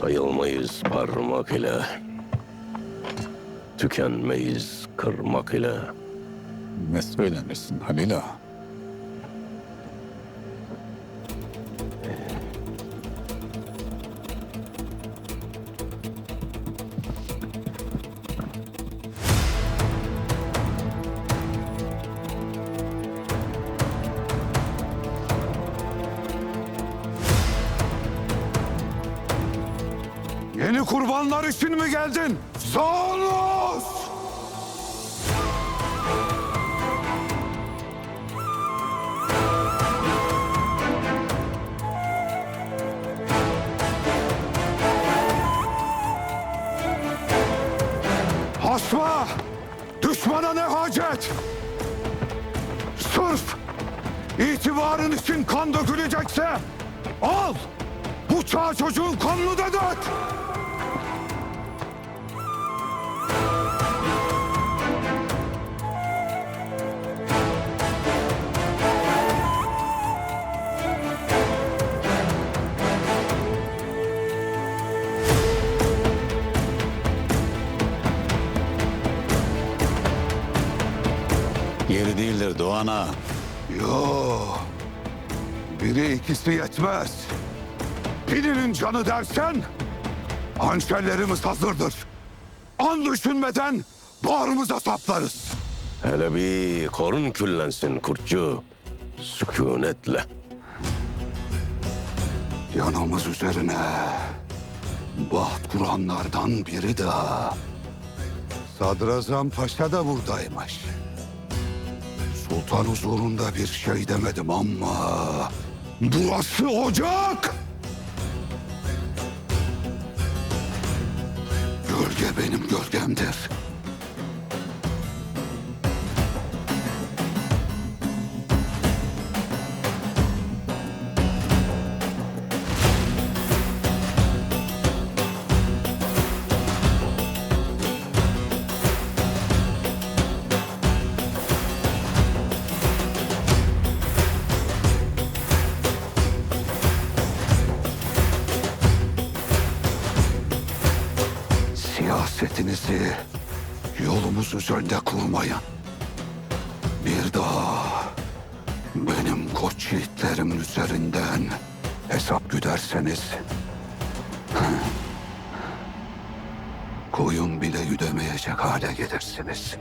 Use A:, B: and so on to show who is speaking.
A: Sayılmayız parmak ile. Tükenmeyiz kırmak ile.
B: Ne söylenirsin Halil ağa?
C: Yeni kurbanlar için mi geldin? Sağoluz! Hasma! Düşmana ne hacet? Sırf itibarın için kan dökülecekse al! Bu çağ çocuğun kanını da dök!
B: Yeri değildir Doğan ağa.
C: Yo. Biri ikisi yetmez. Birinin canı dersen hançerlerimiz hazırdır. An düşünmeden bağrımıza saplarız.
A: Hele bir korun küllensin kurtçu. Sükunetle.
C: Yanımız üzerine baht kuranlardan biri de Sadrazam Paşa da buradaymış. Sultan huzurunda bir şey demedim ama burası ocak. Gölge benim gölgemdir. Siyasetinizi yolumuz üzerinde kurmayın. Bir daha benim koç yiğitlerimin üzerinden hesap güderseniz koyun bile güdemeyecek hale gelirsiniz.